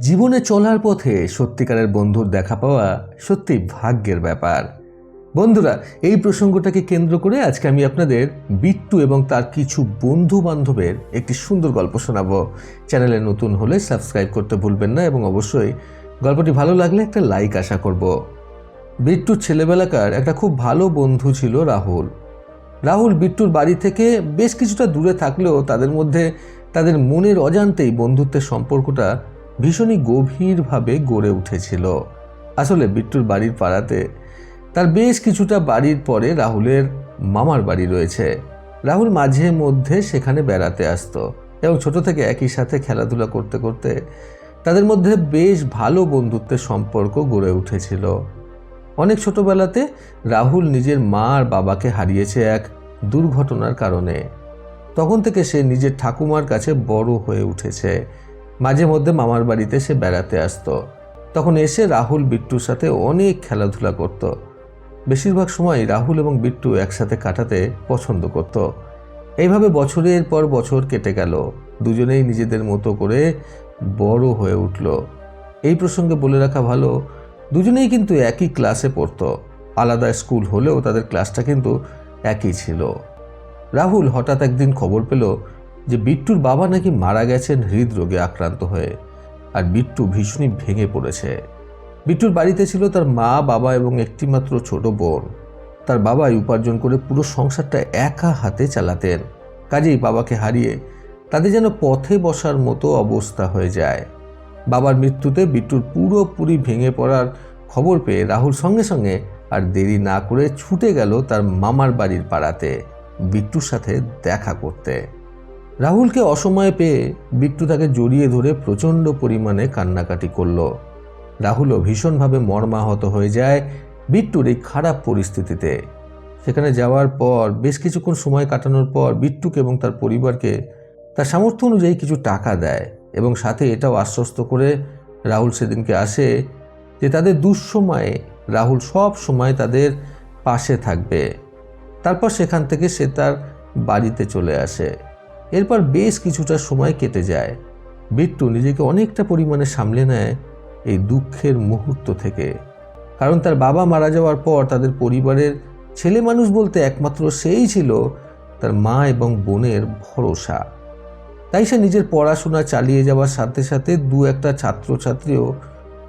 জীবনে চলার পথে সত্যিকারের বন্ধুর দেখা পাওয়া সত্যি ভাগ্যের ব্যাপার। বন্ধুরা, এই প্রসঙ্গটাকে কেন্দ্র করে আজকে আমি আপনাদের বিট্টু এবং তার কিছু বন্ধু বান্ধবের একটি সুন্দর গল্প শোনাবো। চ্যানেলে নতুন হলে সাবস্ক্রাইব করতে ভুলবেন না এবং অবশ্যই গল্পটি ভালো লাগলে একটা লাইক আশা করব। বিট্টুর ছেলেবেলাকার একটা খুব ভালো বন্ধু ছিল রাহুল। রাহুল বিট্টুর বাড়ি থেকে বেশ কিছুটা দূরে থাকলেও তাদের মধ্যে তাদের মনের অজান্তেই বন্ধুত্বের সম্পর্কটা ভীষণই গভীরভাবে গড়ে উঠেছিল। আসলে বিট্টুর বাড়ির পাড়াতে তার বেশ কিছুটা বাড়ির পরে রাহুলের মামার বাড়ি রয়েছে। রাহুল মাঝে মধ্যে সেখানে বেড়াতে আসতো এবং ছোট থেকে একই সাথে খেলাধুলা করতে করতে তাদের মধ্যে বেশ ভালো বন্ধুত্বের সম্পর্ক গড়ে উঠেছিল। অনেক ছোটবেলাতে রাহুল নিজের মা আর বাবাকে হারিয়েছে এক দুর্ঘটনার কারণে। তখন থেকে সে নিজের ঠাকুমার কাছে বড় হয়ে উঠেছে। মাঝে মধ্যে মামার বাড়িতে সে বেড়াতে আসতো। তখন এসে রাহুল, বিট্টুর সাথে অনেক খেলাধুলা করত। বেশিরভাগ সময় রাহুল এবং বিট্টু একসাথে কাটাতে পছন্দ করত। এইভাবে বছরের পর বছর কেটে গেল। দুজনেই নিজেদের মতো করে বড় হয়ে উঠল। এই প্রসঙ্গে বলে রাখা ভালো, দুজনেই কিন্তু একই ক্লাসে পড়ত। আলাদা স্কুল হলেও তাদের ক্লাসটা কিন্তু একই ছিল। রাহুল হঠাৎ একদিন খবর পেল যে বিট্টুর বাবা নাকি মারা গেছেন হৃদরোগে আক্রান্ত হয়ে আর বিট্টু ভীষণই ভেঙে পড়েছে। বিট্টুর বাড়িতে ছিল তার মা, বাবা এবং একটিমাত্র ছোট বোন। তার বাবাই উপার্জন করে পুরো সংসারটা একা হাতে চালাতেন। কাজেই বাবাকে হারিয়ে তাদের যেন পথে বসার মতো অবস্থা হয়ে যায়। বাবার মৃত্যুতে বিট্টুর পুরোপুরি ভেঙে পড়ার খবর পেয়ে রাহুল সঙ্গে সঙ্গে আর দেরি না করে ছুটে গেল তার মামার বাড়ির পাড়াতে বিট্টুর সাথে দেখা করতে। রাহুলকে অসময়ে পেয়ে বিট্টু তাকে জড়িয়ে ধরে প্রচণ্ড পরিমাণে কান্নাকাটি করল। রাহুলও ভীষণভাবে মর্মাহত হয়ে যায় বিট্টুর এই খারাপ পরিস্থিতিতে। সেখানে যাওয়ার পর, বেশ কিছুক্ষণ সময় কাটানোর পর বিট্টুকে এবং তার পরিবারকে তার সামর্থ্য অনুযায়ী কিছু টাকা দেয় এবং সাথে এটাও আশ্বস্ত করে রাহুল সেদিনকে আসে যে তাদের দুঃসময়ে রাহুল সব সময় তাদের পাশে থাকবে। তারপর সেখান থেকে সে তার বাড়িতে চলে আসে। এরপর বেশ কিছুটা সময় কেটে যায়। বিট্টু নিজেকে অনেকটা পরিমাণে সামলে নেয় এই দুঃখের মুহূর্ত থেকে। কারণ তার বাবা মারা যাওয়ার পর তাদের পরিবারের ছেলে মানুষ বলতে একমাত্র সেই ছিল তার মা এবং বোনের ভরসা। তাই সে নিজের পড়াশোনা চালিয়ে যাওয়ার সাথে সাথে দু একটা ছাত্রছাত্রীও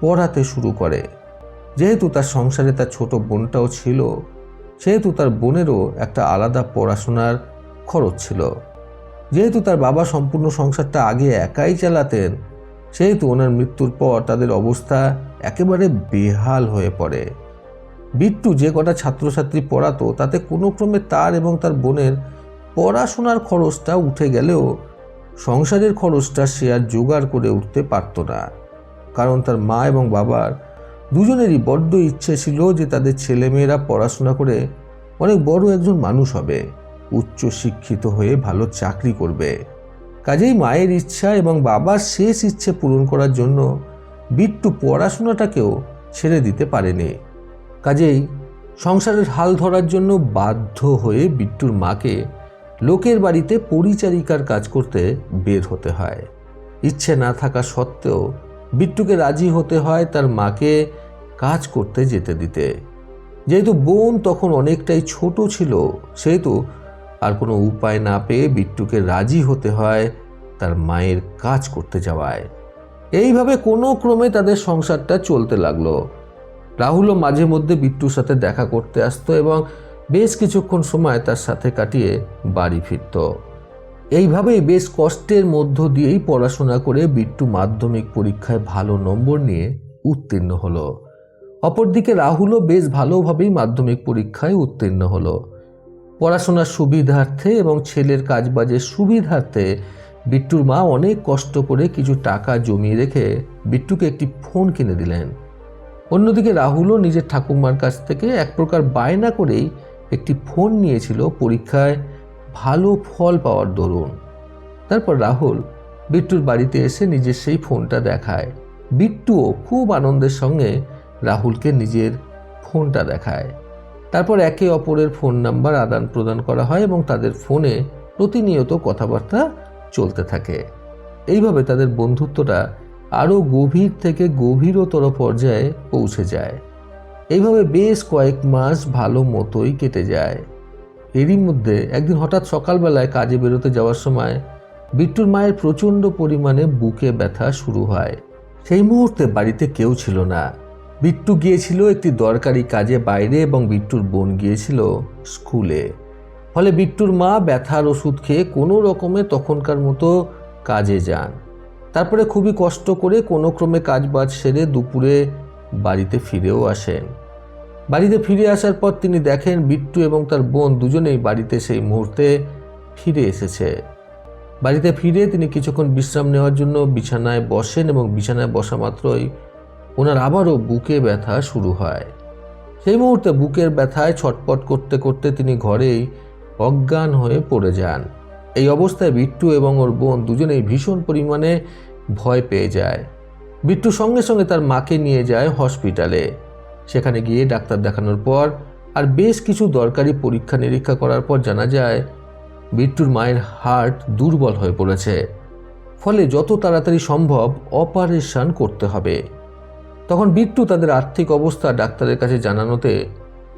পড়াতে শুরু করে। যেহেতু তার সংসারে তার ছোট বোনটাও ছিল, সেহেতু তার বোনেরও একটা আলাদা পড়াশোনার খরচ ছিল। যেহেতু তার বাবা সম্পূর্ণ সংসারটা আগে একাই চালাতেন, সেহেতু ওনার মৃত্যুর পর তাদের অবস্থা একেবারে বেহাল হয়ে পড়ে। বিট্টু যে কটা ছাত্রছাত্রী পড়াতো, তাতে কোনো ক্রমে তার এবং তার বোনের পড়াশোনার খরচটা উঠে গেলেও সংসারের খরচটা সে আর জোগাড় করে উঠতে পারত না। কারণ তার মা এবং বাবার দুজনেরই বড্ড ইচ্ছে ছিল যে তাদের ছেলেমেয়েরা পড়াশোনা করে অনেক বড় একজন মানুষ হবে। উচ্চ শিক্ষিত হয়ে ভালো চাকরি করবে। কাজেই মায়ের ইচ্ছা এবং বাবার শেষ ইচ্ছে পূরণ করার জন্য বিট্টু পড়াশোনাটাকেও ছেড়ে দিতে পারেনি। কাজেই সংসারের হাল ধরার জন্য বাধ্য হয়ে বিট্টুর মাকে লোকের বাড়িতে পরিচারিকার কাজ করতে বের হতে হয়। ইচ্ছে না থাকা সত্ত্বেও বিট্টুকে রাজি হতে হয় তার মাকে কাজ করতে যেতে দিতে। যেহেতু বোন তখন অনেকটাই ছোট ছিল, সেহেতু আর কোনো উপায় না পেয়ে বিট্টুকে রাজি হতে হয় তার মায়ের কাজ করতে যাওয়ায়। এইভাবে কোনো ক্রমে তাদের সংসারটা চলতে লাগল। রাহুলও মাঝে মধ্যে বিট্টুর সাথে দেখা করতে আসতো এবং বেশ কিছুক্ষণ সময় তার সাথে কাটিয়ে বাড়ি ফিরত। এইভাবেই বেশ কষ্টের মধ্য দিয়েই পড়াশোনা করে বিট্টু মাধ্যমিক পরীক্ষায় ভালো নম্বর নিয়ে উত্তীর্ণ হলো। অপরদিকে রাহুলও বেশ ভালোভাবেই মাধ্যমিক পরীক্ষায় উত্তীর্ণ হলো। পড়াশোনার সুবিধার্থে এবং ছেলের কাজবাজের সুবিধার্থে বিট্টুর মা অনেক কষ্ট করে কিছু টাকা জমিয়ে রেখে বিট্টুকে একটি ফোন কিনে দিলেন। অন্যদিকে রাহুলও নিজের ঠাকুমার কাছ থেকে এক প্রকার বায়না করেই একটি ফোন নিয়েছিল পরীক্ষায় ভালো ফল পাওয়ার দরুন। তারপর রাহুল বিট্টুর বাড়িতে এসে নিজের সেই ফোনটা দেখায়। বিট্টুও খুব আনন্দের সঙ্গে রাহুলকে নিজের ফোনটা দেখায়। তারপর একে অপরের ফোন নাম্বার আদান প্রদান করা হয় এবং তাদের ফোনে প্রতিনিয়ত কথাবার্তা চলতে থাকে। এইভাবে তাদের বন্ধুত্বটা আরও গভীর থেকে গভীরতর পর্যায়ে পৌঁছে যায়। এইভাবে বেশ কয়েক মাস ভালো মতোই কেটে যায়। এরই মধ্যে একদিন হঠাৎ সকালবেলায় কাজে বেরোতে যাওয়ার সময় বিট্টুর মায়ের প্রচণ্ড পরিমাণে বুকে ব্যথা শুরু হয়। সেই মুহূর্তে বাড়িতে কেউ ছিল না। বিট্টু গিয়েছিল একটি দরকারি কাজে বাইরে এবং বিট্টুর বোন গিয়েছিল স্কুলে। ফলে বিট্টুর মা ব্যথার ওষুধ খেয়ে কোনো রকমে তখনকার মতো কাজে যান। তারপরে খুবই কষ্ট করে কোনো ক্রমে কাজ বাজ সেরে দুপুরে বাড়িতে ফিরেও আসেন। বাড়িতে ফিরে আসার পর তিনি দেখেন বিট্টু এবং তার বোন দুজনেই বাড়িতে সেই মুহূর্তে ফিরে এসেছে। বাড়িতে ফিরে তিনি কিছুক্ষণ বিশ্রাম নেওয়ার জন্য বিছানায় বসেন এবং বিছানায় বসা মাত্রই ওনার আবারও বুকে ব্যথা শুরু হয়। সেই মুহূর্তে বুকের ব্যথায় ছটপট করতে করতে তিনি ঘরেই অজ্ঞান হয়ে পড়ে যান। এই অবস্থায় বিট্টু এবং ওর বোন দুজনেই ভীষণ পরিমাণে ভয় পেয়ে যায়। বিট্টু সঙ্গে সঙ্গে তার মাকে নিয়ে যায় হসপিটালে। সেখানে গিয়ে ডাক্তার দেখানোর পর আর বেশ কিছু দরকারি পরীক্ষা নিরীক্ষা করার পর জানা যায়, বিট্টুর মায়ের হার্ট দুর্বল হয়ে পড়েছে। ফলে যত তাড়াতাড়ি সম্ভব অপারেশন করতে হবে। তখন বিট্টু তাদের আর্থিক অবস্থা ডাক্তারের কাছে জানানোতে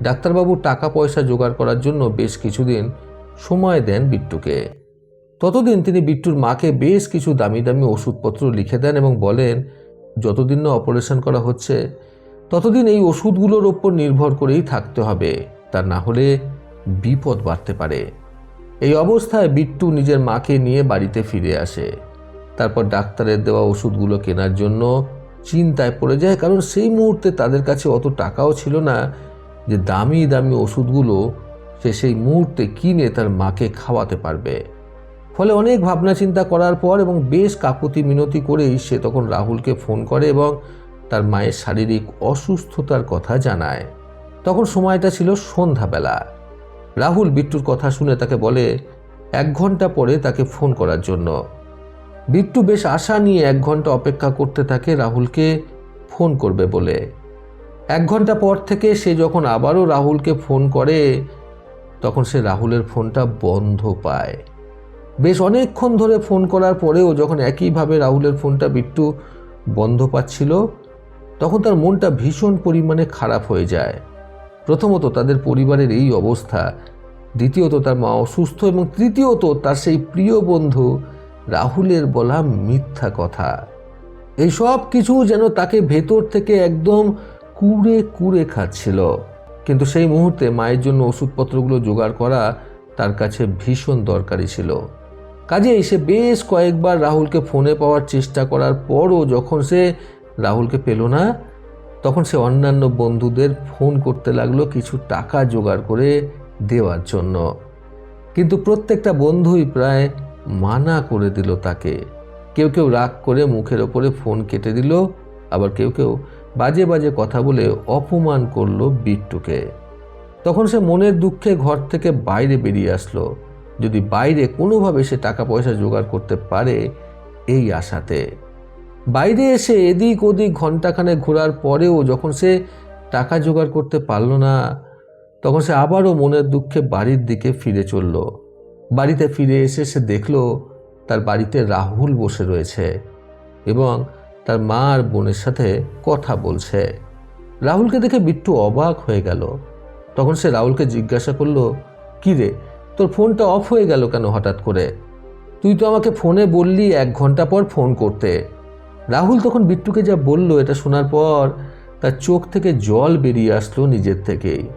ডাক্তারবাবু টাকা পয়সা জোগাড় করার জন্য বেশ কিছুদিন সময় দেন বিট্টুকে। ততদিন তিনি বিট্টুর মাকে বেশ কিছু দামি দামি ওষুধপত্র লিখে দেন এবং বলেন, যতদিন না অপারেশন করা হচ্ছে, ততদিন এই ওষুধগুলোর ওপর নির্ভর করেই থাকতে হবে। তা না হলে বিপদ বাড়তে পারে। এই অবস্থায় বিট্টু নিজের মাকে নিয়ে বাড়িতে ফিরে আসে। তারপর ডাক্তারের দেওয়া ওষুধগুলো কেনার জন্য চিন্তায় পড়ে যায়, কারণ সেই মুহূর্তে তাদের কাছে অত টাকাও ছিল না যে দামি দামি ওষুধগুলো সে সেই মুহূর্তে কিনে তার মাকে খাওয়াতে পারবে। ফলে অনেক ভাবনা চিন্তা করার পর এবং বেশ কাকুতি মিনতি করেই সে তখন রাহুলকে ফোন করে এবং তার মায়ের শারীরিক অসুস্থতার কথা জানায়। তখন সময়টা ছিল সন্ধ্যাবেলা। রাহুল বিট্টুর কথা শুনে তাকে বলে, এক ঘণ্টা পরে তাকে ফোন করার জন্য। বিট্টু বেশ আশা নিয়ে এক ঘণ্টা অপেক্ষা করতে থাকে রাহুলকে ফোন করবে বলে। এক ঘণ্টা পর থেকে সে যখন আবারও রাহুলকে ফোন করে, তখন সে রাহুলের ফোনটা বন্ধ পায়। বেশ অনেকক্ষণ ধরে ফোন করার পরেও যখন একইভাবে রাহুলের ফোনটা বিট্টু বন্ধ পাচ্ছিল, তখন তার মনটা ভীষণ পরিমাণে খারাপ হয়ে যায়। প্রথমত তাদের পরিবারের এই অবস্থা, দ্বিতীয়ত তার মা অসুস্থ এবং তৃতীয়ত তার সেই প্রিয় বন্ধু রাহুলের বলা মিথ্যা কথা। এই সব কিছু যেন তাকে ভেতর থেকে একদম কুড়ে কুড়ে খাচ্ছিল। কিন্তু সেই মুহূর্তে মায়ের জন্য ওষুধপত্রগুলো জোগাড় করা তার কাছে ভীষণ দরকারি ছিল। কাজেই সে বেশ কয়েকবার রাহুলকে ফোনে পাওয়ার চেষ্টা করার পরও যখন সে রাহুলকে পেল না, তখন সে অন্যান্য বন্ধুদের ফোন করতে লাগল কিছু টাকা জোগাড় করে দেওয়ার জন্য। কিন্তু প্রত্যেকটা বন্ধুই প্রায় মানা করে দিল তাকে। কেউ কেউ রাগ করে মুখের ওপরে ফোন কেটে দিল, আবার কেউ কেউ বাজে বাজে কথা বলে অপমান করল বিট্টুকে। তখন সে মনের দুঃখে ঘর থেকে বাইরে বেরিয়ে আসলো। যদি বাইরে কোনোভাবে সে টাকা পয়সা জোগাড় করতে পারে এই আশাতে। বাইরে এসে এদিক ওদিক ঘন্টাখানে ঘোরার পরেও যখন সে টাকা জোগাড় করতে পারল না, তখন সে আবারও মনের দুঃখে বাড়ির দিকে ফিরে চলল। বাড়িতে ফিরে এসে সে দেখল তার বাড়িতে রাহুল বসে রয়েছে এবং তার মা আর বোনের সাথে কথা বলছে। রাহুলকে দেখে বিট্টু অবাক হয়ে গেল। তখন সে রাহুলকে জিজ্ঞাসা করল, কী রে, তোর ফোনটা অফ হয়ে গেল কেন হঠাৎ করে? তুই তো আমাকে ফোনে বললি এক ঘণ্টা পর ফোন করতে। রাহুল তখন বিট্টুকে যা বলল, এটা শোনার পর তার চোখ থেকে জল বেরিয়ে আসলো নিজের থেকেই।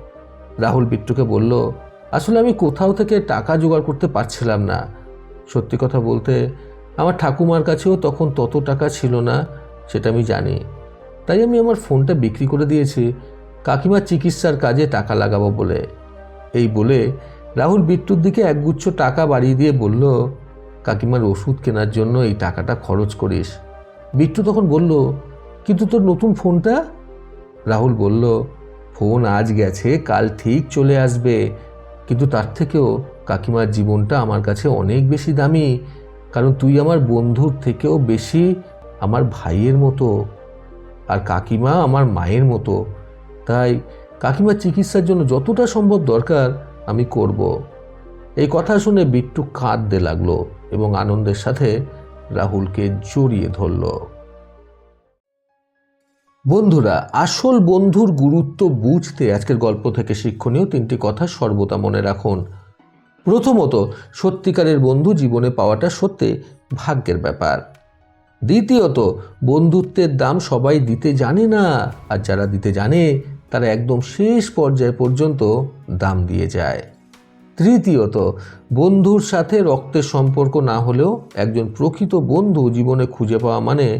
রাহুল বিট্টুকে বলল আসলে আমি কোথাও থেকে টাকা জোগাড় করতে পারছিলাম না। সত্যি কথা বলতে, আমার ঠাকুমার কাছেও তখন তত টাকা ছিল না, সেটা আমি জানি। তাই আমি আমার ফোনটা বিক্রি করে দিয়েছি কাকিমার চিকিৎসার কাজে টাকা লাগাবো বলে। এই বলে রাহুল বিট্টুর দিকে একগুচ্ছ টাকা বাড়িয়ে দিয়ে বলল, কাকিমার ওষুধ কেনার জন্য এই টাকাটা খরচ করিস। বিট্টু তখন বলল, কিন্তু তোর নতুন ফোনটা? রাহুল বলল, ফোন আজ গেছে, কাল ঠিক চলে আসবে। কিন্তু তার থেকেও কাকিমার জীবনটা আমার কাছে অনেক বেশি দামি। কারণ তুই আমার বন্ধুর থেকেও বেশি আমার ভাইয়ের মতো। আর কাকিমা আমার মায়ের মতো। তাই কাকিমার চিকিৎসার জন্য যতটা সম্ভব দরকার আমি করব। এই কথা শুনে বিট্টু কাঁদতে লাগল এবং আনন্দের সাথে রাহুলকে জড়িয়ে ধরল। বন্ধুরা, আসল বন্ধুর গুরুত্ব বুঝতে আজকের গল্প থেকে শিক্ষণীয় তিনটি কথা সর্বদা মনে রাখুন। প্রথমত, সত্যিকারের বন্ধু জীবনে পাওয়াটা সত্যি ভাগ্যের ব্যাপার। দ্বিতীয়ত, বন্ধুত্বের দাম সবাই দিতে জানে না, আর যারা দিতে জানে, তারা একদম শেষ পর্যায় পর্যন্ত দাম দিয়ে যায়। তৃতীয়ত, বন্ধুর সাথে রক্তের সম্পর্ক না হলেও একজন প্রকৃত বন্ধু জীবনে খুঁজে পাওয়া মানে